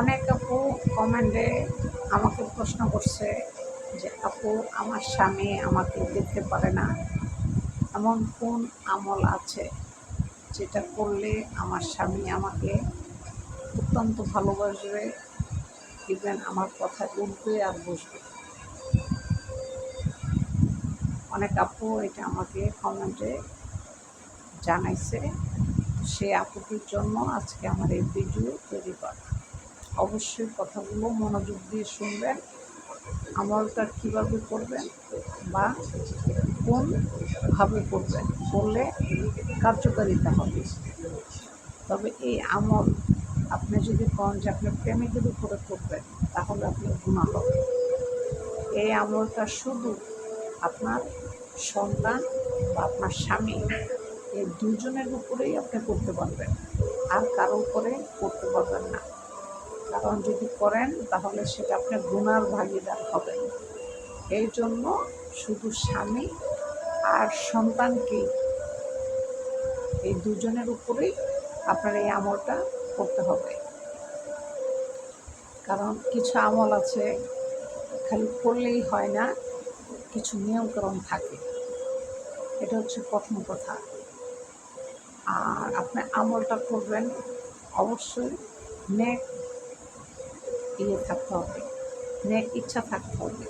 অনেক আপু কমেন্টে আমাকে প্রশ্ন করছে যে, আপু, আমার স্বামী আমাকে দেখতে পারে না। এমন কোন আমল আছে যেটা করলে আমার স্বামী আমাকে অত্যন্ত ভালোবাসবে ইভেন আমার কথা উঠবে আর বসবে? অনেক আপু এটা আমাকে কমেন্টে জানাইছে। সে আপুটির জন্য আজকে আমার এই ভিডিও তৈরি করা। অবশ্যই কথাগুলো মনোযোগ দিয়ে শুনবেন, আমলটা কীভাবে করবেন বা কোনভাবে করবেন, করলে কার্যকারিতা হবে। তবে এই আমল আপনি যদি কন যে আপনি প্রেমিকের উপরে করবেন, তাহলে আপনার গুণা হবে। এই আমলটা শুধু আপনার সন্তান বা আপনার স্বামী, এই দুজনের উপরেই আপনি করতে পারবেন। আর কারও উপরে করতে পারবেন না। কারণ যদি করেন, তাহলে সেটা আপনার গুণার ভাগিদার হবেন। এই জন্য শুধু স্বামী আর সন্তানকেই এই দুজনের উপরেই আপনার এই আমলটা করতে হবে। কারণ কিছু আমল আছে, খালি করলেই হয় না, কিছু নিয়মকরণ থাকে। এটা হচ্ছে প্রথম কথা। আর আপনি আমলটা করবেন, অবশ্যই নেক এগিয়ে থাকতে হবে। ন্যায় ইচ্ছা থাকতে হবে।